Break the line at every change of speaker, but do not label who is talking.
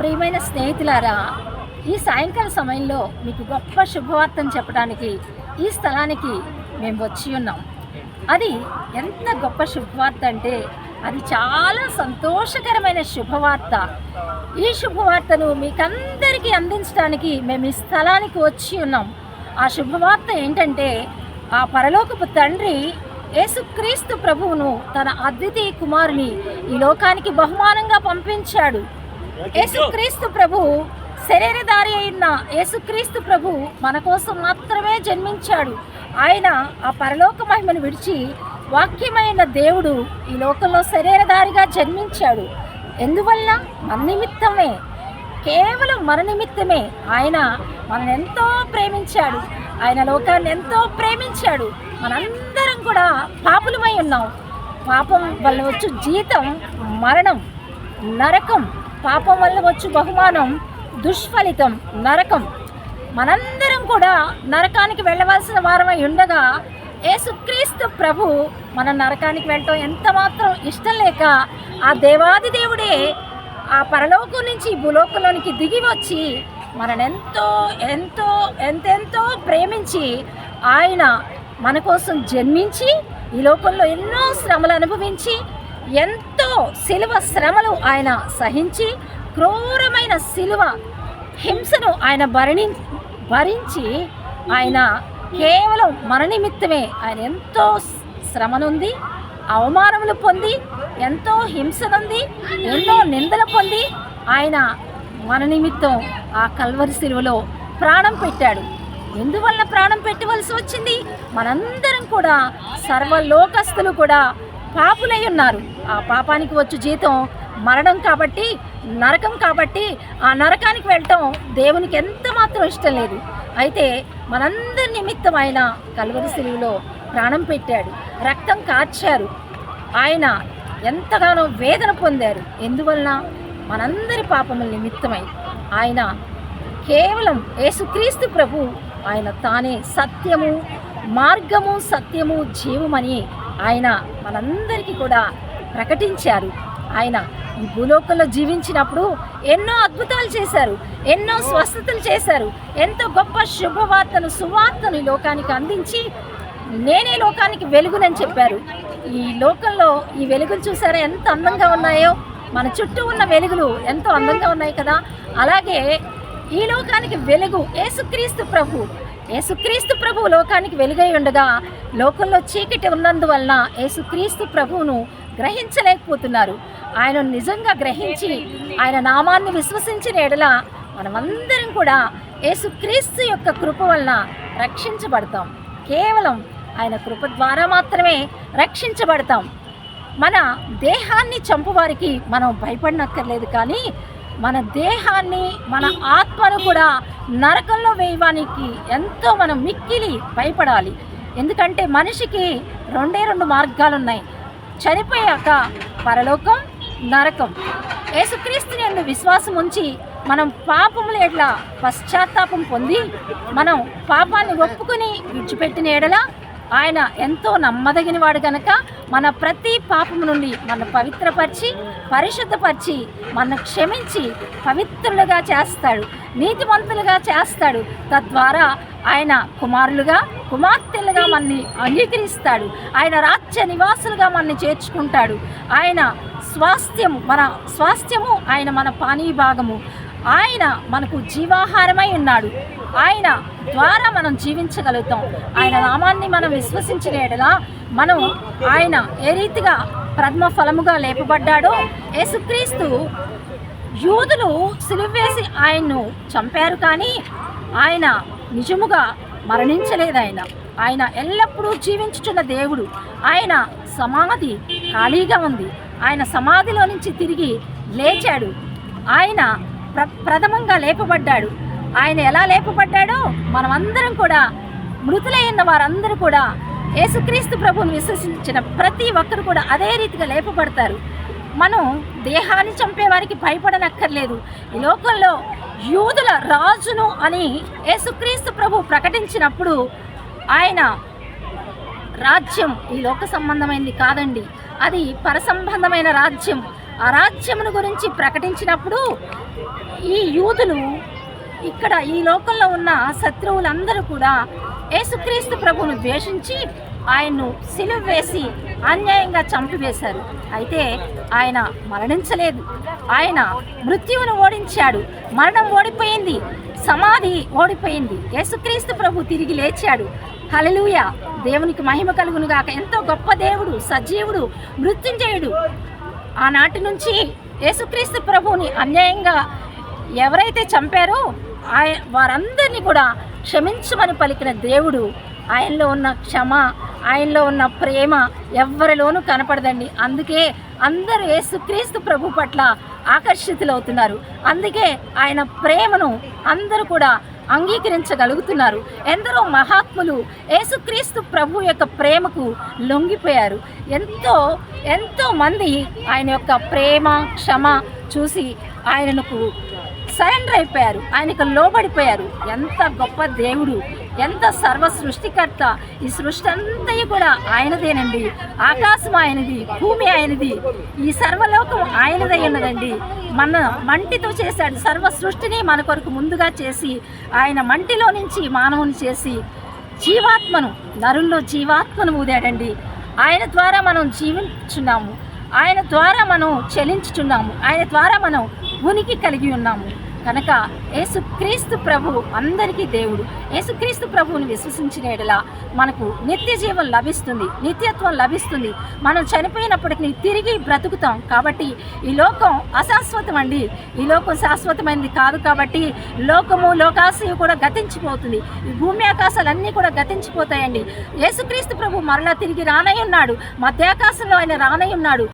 ప్రియమైన స్నేహితులారా ఈ సాయంకాల సమయంలో మీకు గొప్ప శుభవార్తను చెప్పడానికి ఈ స్థలానికి మేము వచ్చి ఉన్నాం. అది ఎంత గొప్ప శుభవార్త అంటే అది చాలా సంతోషకరమైన శుభవార్త. ఈ శుభవార్తను మీకందరికీ అందించడానికి మేము ఈ స్థలానికి వచ్చి ఉన్నాం. ఆ శుభవార్త ఏంటంటే ఆ పరలోకపు తండ్రి యేసుక్రీస్తు ప్రభువును తన అద్వితీయ కుమారుని ఈ లోకానికి బహుమానంగా పంపించాడు. యేసుక్రీస్తు ప్రభు శరీరధారి అయిన యేసుక్రీస్తు ప్రభు మన కోసం మాత్రమే జన్మించాడు. ఆయన ఆ పరలోక మహిమను విడిచి వాక్యమైన దేవుడు ఈ లోకంలో శరీరధారిగా జన్మించాడు. ఎందువల్ల? మన నిమిత్తమే. కేవలం మన నిమిత్తమే ఆయన మనల్ని ఎంతో ప్రేమించాడు. ఆయన లోకాన్ని ఎంతో ప్రేమించాడు. మనందరం కూడా పాపులమై ఉన్నాం. పాపం వల్ల వచ్చు జీతం మరణం నరకం పాపం వల్ల వచ్చు బహుమానం దుష్ఫలితం నరకం. మనందరం కూడా నరకానికి వెళ్ళవలసిన వారమై ఉండగా ఏసుక్రీస్తు ప్రభు మన నరకానికి వెళ్ళటం ఎంత మాత్రం ఇష్టం లేక ఆ దేవాది దేవుడే ఆ పరలోకం నుంచి భూలోకంలోనికి దిగి వచ్చి మనని ఎంతో ఎంతో ఎంతెంతో ప్రేమించి ఆయన మన కోసం జన్మించి ఈ లోకంలో ఎన్నో శ్రమలు అనుభవించి ఎంత సిలువ శ్రమలు ఆయన సహించి క్రూరమైన సిలువ హింసను ఆయన భరణి భరించి ఆయన కేవలం మన నిమిత్తమే ఆయన ఎంతో శ్రమనుంది అవమానములు పొంది ఎంతో హింసనుంది ఎన్నో నిందలు పొంది ఆయన మన నిమిత్తం ఆ కల్వరి సిలువలో ప్రాణం పెట్టాడు. ఎందువల్ల ప్రాణం పెట్టవలసి వచ్చింది? మనందరం కూడా సర్వలోకస్తులు కూడా పాపులై ఉన్నారు. ఆ పాపానికి వచ్చు జీతం మరణం కాబట్టి నరకం కాబట్టి ఆ నరకానికి వెళ్ళటం దేవునికి ఎంత మాత్రం ఇష్టం లేదు. అయితే మనందరి నిమిత్తం ఆయన కల్వరి ప్రాణం పెట్టాడు. రక్తం కార్చారు. ఆయన ఎంతగానో వేదన పొందారు. ఎందువలన? మనందరి పాపముల నిమిత్తమై. ఆయన కేవలం యేసుక్రీస్తు ప్రభు ఆయన తానే సత్యము మార్గము సత్యము జీవమని ఆయన మనందరికీ కూడా ప్రకటించారు. ఆయన ఈ భూలోకంలో జీవించినప్పుడు ఎన్నో అద్భుతాలు చేశారు ఎన్నో స్వస్థతలు చేశారు ఎంతో గొప్ప శుభవార్తను సువార్తను ఈ లోకానికి అందించి నేనే లోకానికి వెలుగునని చెప్పారు. ఈ లోకంలో ఈ వెలుగులు చూసారా ఎంత అందంగా ఉన్నాయో? మన చుట్టూ ఉన్న వెలుగులు ఎంతో అందంగా ఉన్నాయి కదా? అలాగే ఈ లోకానికి వెలుగు యేసుక్రీస్తు ప్రభు యేసుక్రీస్తు ప్రభు లోకానికి వెలుగై ఉండగా లోకంలో చీకటి ఉన్నందువలన యేసుక్రీస్తు ప్రభువును గ్రహించలేకపోతున్నారు. ఆయన నిజంగా గ్రహించి ఆయన నామాన్ని విశ్వసించిన ఎడల మనమందరం కూడా యేసుక్రీస్తు యొక్క కృప వలన రక్షించబడతాం. కేవలం ఆయన కృప ద్వారా మాత్రమే రక్షించబడతాం. మన దేహాన్ని చంపువారికి మనం భయపడనక్కర్లేదు కానీ మన దేహాన్ని మన ఆత్మను కూడా నరకంలో వేయడానికి ఎంతో మనం మిక్కిలి భయపడాలి. ఎందుకంటే మనిషికి రెండే రెండు మార్గాలు ఉన్నాయి చనిపోయాక పరలోకం నరకం. యేసుక్రీస్తుని ఎందు విశ్వాసం ఉంచి మనం పాపముల ఎట్లా పశ్చాత్తాపం పొంది మనం పాపాన్ని ఒప్పుకుని విడిచిపెట్టిన ఎడల ఆయన ఎంతో నమ్మదగిన వాడు కనుక మన ప్రతి పాపము నుండి మన పవిత్రపరిచి పరిశుద్ధపరిచి మన క్షమించి పవిత్రులుగా చేస్తాడు నీతిమంతులుగా చేస్తాడు. తద్వారా ఆయన కుమారులుగా కుమార్తెలుగా మనని అంగీకరిస్తాడు. ఆయన రాజ్య నివాసులుగా మనని చేర్చుకుంటాడు. ఆయన స్వాస్థ్యము మన స్వాస్థ్యము ఆయన మన పానీయ భాగము ఆయన మనకు జీవాహారమై ఉన్నాడు. ఆయన ద్వారా మనం జీవించగలుగుతాం. ఆయన నామాన్ని మనం విశ్వసించిన మనం ఆయన ఏ రీతిగా ప్రథమ ఫలముగా లేపబడ్డాడో యేసుక్రీస్తు యూదులు సిలువేసి ఆయన్ను చంపారు కానీ ఆయన నిజముగా మరణించలేదు ఆయన. ఆయన ఎల్లప్పుడూ జీవించుచున్న దేవుడు. ఆయన సమాధి ఖాళీగా ఉంది. ఆయన సమాధిలో నుంచి తిరిగి లేచాడు. ఆయన ప్ర ప్రథమంగా లేపబడ్డాడు. ఆయన ఎలా లేపబడ్డాడో మనమందరం కూడా మృతులైన వారందరూ కూడా యేసుక్రీస్తు ప్రభువును విశ్వసించిన ప్రతి ఒక్కరు కూడా అదే రీతిగా లేపబడతారు. మనం దేహాన్ని చంపేవారికి భయపడనక్కర్లేదు. ఈ లోకంలో యూదుల రాజును అని యేసుక్రీస్తు ప్రభు ప్రకటించినప్పుడు ఆయన రాజ్యం ఈ లోక సంబంధమైనది కాదండి. అది పరసంబంధమైన రాజ్యం. అరాధ్యమును గురించి ప్రకటించినప్పుడు ఈ యూదులు ఇక్కడ ఈ లోకంలో ఉన్న శత్రువులందరూ కూడా యేసుక్రీస్తు ప్రభువును ద్వేషించి ఆయన్ను సిలువ వేసి అన్యాయంగా చంపివేశారు. అయితే ఆయన మరణించలేదు. ఆయన మృత్యువును ఓడించాడు. మరణం ఓడిపోయింది. సమాధి ఓడిపోయింది. యేసుక్రీస్తు ప్రభు తిరిగి లేచాడు. హలలుయ దేవునికి మహిమ కలుగునుగాక. ఎంతో గొప్ప దేవుడు సజీవుడు మృత్యుంజయుడు. ఆనాటి నుంచి యేసుక్రీస్తు ప్రభువుని అన్యాయంగా ఎవరైతే చంపారో ఆయ వారందరినీ కూడా క్షమించమని పలికిన దేవుడు ఆయనలో ఉన్న క్షమ ఆయనలో ఉన్న ప్రేమ ఎవ్వరిలోనూ కనపడదండి. అందుకే అందరూ యేసుక్రీస్తు ప్రభు పట్ల ఆకర్షితులవుతున్నారు. అందుకే ఆయన ప్రేమను అందరూ కూడా అంగీకరించగలుగుతున్నారు. ఎందరో మహాత్ములు యేసుక్రీస్తు ప్రభు యొక్క ప్రేమకు లొంగిపోయారు. ఎంతో ఎంతో మంది ఆయన యొక్క ప్రేమ క్షమ చూసి ఆయనకు సరెండర్ అయిపోయారు. ఆయనకు లోబడిపోయారు. ఎంత గొప్ప దేవుడు. ఎంత సర్వ సృష్టికర్త? ఈ సృష్టి అంతా కూడా ఆయనదేనండి. ఆకాశం ఆయనది భూమి ఆయనది ఈ సర్వలోకం ఆయనదై ఉన్నదండి. మన మంటితో చేశాడు. సర్వ సృష్టిని మన కొరకు ముందుగా చేసి ఆయన మంటిలో నుంచి మానవుని చేసి జీవాత్మను నరుల్లో జీవాత్మను ఊదాడండి. ఆయన ద్వారా మనం జీవించున్నాము ఆయన ద్వారా మనం చెలించుచున్నాము. ఆయన ద్వారా మనం ఉనికి కలిగి ఉన్నాము. కనుక యేసుక్రీస్తు ప్రభు అందరికీ దేవుడు. యేసుక్రీస్తు ప్రభువుని విశ్వసించిన ఎడల మనకు నిత్య జీవం లభిస్తుంది నిత్యత్వం లభిస్తుంది. మనం చనిపోయినప్పటికీ తిరిగి బ్రతుకుతాం కాబట్టి ఈ లోకం అశాశ్వతం అండి ఈ లోకం శాశ్వతమైనది కాదు కాబట్టి లోకము లోకాశయం కూడా గతించిపోతుంది. ఈ భూమి ఆకాశాలన్నీ కూడా గతించిపోతాయండి. యేసుక్రీస్తు ప్రభు మరలా తిరిగి రానై ఉన్నాడు. మధ్యాకాశంలో ఆయన రానై ఉన్నాడు.